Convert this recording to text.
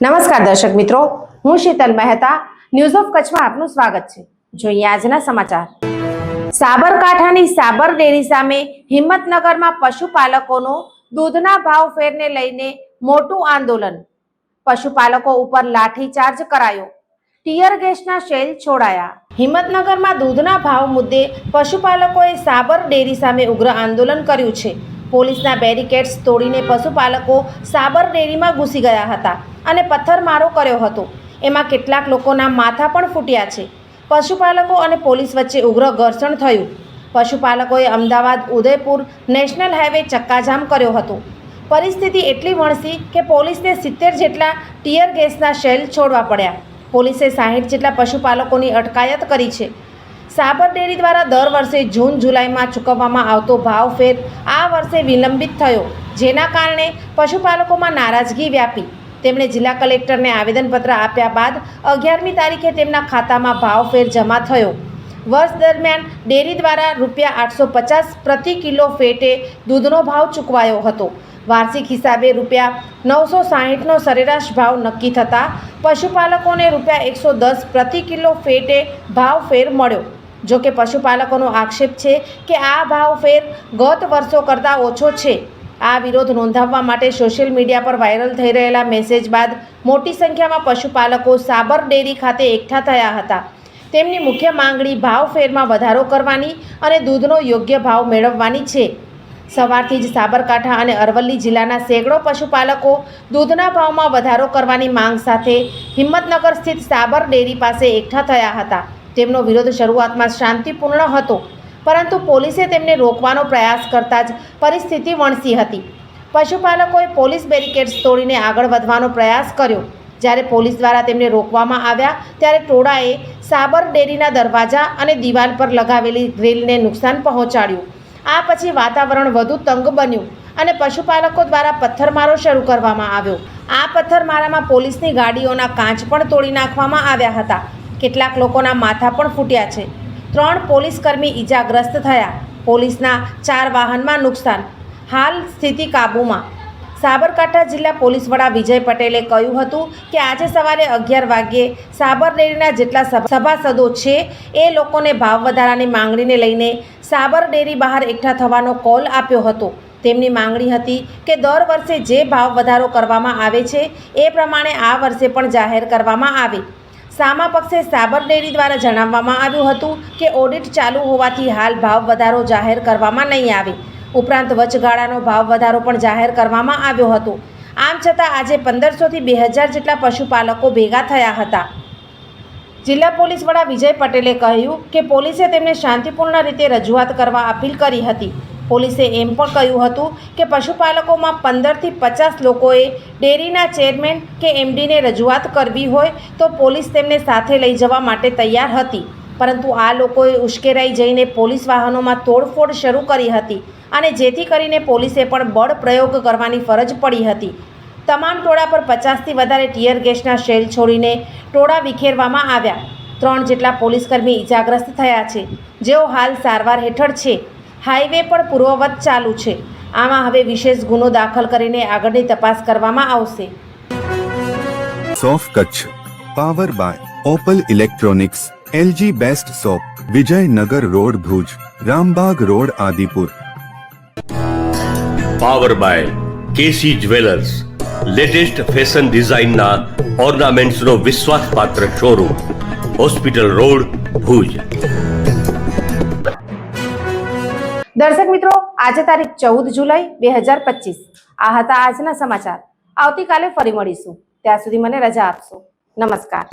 નમસ્કાર દર્શક મિત્રો, હું શીતલ મહેતા ન્યૂઝ ઓફ કચ્છમાં આપનું સ્વાગત છે. જોઈએ આજના સમાચાર. સાબરકાંઠાની સાબર ડેરી સામે હિંમતનગરમાં પશુપાલકોનો દૂધના ભાવ ફેરને લઈને મોટું આંદોલન. પશુપાલકો ઉપર લાઠીચાર્જ કરાયો. ટીયર ગેસના શેલ છોડાયા. હિંમતનગરમાં દૂધના ભાવ મુદ્દે પશુપાલકોએ સાબર ડેરી સામે ઉગ્ર આંદોલન કર્યું છે. પોલીસના બેરિકેડ્સ તોડીને પશુપાલકો સાબર ડેરીમાં ઘૂસી ગયા હતા. અને પથ્થરમારો કર્યો હતો. એમાં કેટલાક લોકોના માથા પણ ફૂટ્યા છે. પશુપાલકો અને પોલીસ વચ્ચે ઉગ્ર ઘર્ષણ થયું. પશુપાલકોએ અમદાવાદ, ઉદયપુર નેશનલ હાઈવે ચક્કાજામ કર્યો હતો. પરિસ્થિતિ એટલી વણસી કે પોલીસને સિત્તેર જેટલા ટીયર ગેસના શેલ છોડવા પડ્યા. પોલીસે સાહીઠ જેટલા પશુપાલકોની અટકાયત કરી છે. સાબર ડેરી દ્વારા દર વર્ષે જૂન, જુલાઈમાં ચૂકવવામાં આવતો ભાવ ફેર આ વર્ષે વિલંબિત થયો, જેના કારણે પશુપાલકોમાં નારાજગી વ્યાપી. તેમણે જિલ્લા કલેક્ટરને આવેદનપત્ર આપ્યા બાદ અગિયારમી તારીખે તેમના ખાતામાં ભાવફેર જમા થયો. વર્ષ દરમિયાન ડેરી દ્વારા રૂપિયા આઠસો પચાસ પ્રતિ કિલો ફેટે દૂધનો ભાવ ચૂકવાયો હતો. વાર્ષિક હિસાબે રૂપિયા નવસો સાહીઠનો સરેરાશ ભાવ નક્કી થતાં પશુપાલકોને રૂપિયા એકસો દસ પ્રતિ કિલો ફેટે ભાવફેર મળ્યો. જોકે પશુપાલકોનો આક્ષેપ છે કે આ ભાવફેર ગત વર્ષો કરતાં ઓછો છે. આ વિરોધ નોંધાવવા માટે સોશિયલ મીડિયા પર વાયરલ થઈ રહેલા મેસેજ બાદ મોટી સંખ્યામાં પશુપાલકો સાબર ડેરી ખાતે એકઠા થયા હતા. તેમની મુખ્ય માંગણી ભાવ ફેરમાં વધારો કરવાની અને દૂધનો યોગ્ય ભાવ મેળવવાની છે. સવારથી જ સાબરકાંઠા અને અરવલ્લી જિલ્લાના સેંકડો પશુપાલકો દૂધના ભાવમાં વધારો કરવાની માંગ સાથે હિંમતનગર સ્થિત સાબર ડેરી પાસે એકઠા થયા હતા. તેમનો વિરોધ શરૂઆતમાં શાંતિપૂર્ણ હતો. પરંતુ પોલીસે તેમને રોકવાનો પ્રયાસ કરતા જ પરિસ્થિતિ વણસી હતી. પશુપાલકોએ પોલીસ બેરિકેડ્સ તોડીને આગળ વધવાનો પ્રયાસ કર્યો. જ્યારે પોલીસ દ્વારા તેમને રોકવામાં આવ્યા, ત્યારે ટોળાએ સાબર ડેરીના દરવાજા અને દિવાલ પર લગાવેલી ગ્રીલને નુકસાન પહોંચાડ્યું. આ પછી વાતાવરણ વધુ તંગ બન્યું અને પશુપાલકો દ્વારા પથ્થરમારો શરૂ કરવામાં આવ્યો. આ પથ્થરમારામાં પોલીસની ગાડીઓના કાચ પણ તોડી નાખવામાં આવ્યા હતા. કેટલાક લોકોના માથા પણ ફૂટ્યા છે. ત્રણ પોલીસકર્મી ઈજાગ્રસ્ત થયા. પોલીસના ચાર વાહનમાં નુકસાન. હાલ સ્થિતિ કાબૂમાં. સાબરકાંઠા જિલ્લા પોલીસ વડા વિજય પટેલે કહ્યું હતું કે આજે સવારે અગિયાર વાગ્યે સાબરડેરીના જેટલા સભાસદો છે, એ લોકોને ભાવ વધારાની માંગણીને લઈને સાબરડેરી બહાર એકઠા થવાનો કોલ આપ્યો હતો. તેમની માંગણી હતી કે દર વર્ષે જે ભાવ વધારો કરવામાં આવે છે, એ પ્રમાણે આ વર્ષે પણ જાહેર કરવામાં આવે. સામા પક્ષે સાબર ડેરી દ્વારા જણાવવામાં આવ્યું હતું કે ઓડિટ ચાલુ હોવાથી હાલ ભાવ વધારો જાહેર કરવામાં નહીં આવે. ઉપરાંત વચગાળાનો ભાવ વધારો પણ જાહેર કરવામાં આવ્યો હતો. આમ છતાં આજે પંદરસોથી બે હજાર જેટલા પશુપાલકો ભેગા થયા હતા. જિલ્લા પોલીસ વડા વિજય પટેલે કહ્યું કે પોલીસે તેમને શાંતિપૂર્ણ રીતે રજૂઆત કરવા અપીલ કરી હતી. પોલીસે એમ પણ કહ્યું હતું કે પશુપાલકોમાં પંદરથી પચાસ લોકોએ ડેરીના ચેરમેન કે એમડીને રજૂઆત કરવી હોય તો પોલીસ તેમને સાથે લઈ જવા માટે તૈયાર હતી. પરંતુ આ લોકોએ ઉશ્કેરાઈ જઈને પોલીસ વાહનોમાં તોડફોડ શરૂ કરી હતી અને જેથી કરીને પોલીસે પણ બળ પ્રયોગ કરવાની ફરજ પડી હતી. તમામ ટોળા પર પચાસથી વધારે ટીયર ગેસના શેલ છોડીને ટોળા વિખેરવામાં આવ્યા. ત્રણ જેટલા પોલીસકર્મી ઇજાગ્રસ્ત થયા છે. જેઓ હાલ સારવાર હેઠળ છે. હાઈવે પણ પૂર્વવત ચાલુ છે. આમાં હવે વિશેષ ગુનો દાખલ કરીને આગળની તપાસ કરવામાં આવશે. સોફ Kutch. Power by Opal electronics LG best shop Vijaynagar road Bhuj Rambag road Adipur. Power by KC jewellers latest fashion ડિઝાઇનના ઓર્નામેન્ટ્સનો વિશ્વાસપાત્ર શોરૂમ હોસ્પિટલ રોડ ભુજ. દર્શક મિત્રો, આજે તારીખ ચૌદ જુલાઈ બે હજાર પચીસ. આ હતા આજના સમાચાર. આવતીકાલે ફરી મળીશું. ત્યાં સુધી મને રજા આપશો. નમસ્કાર.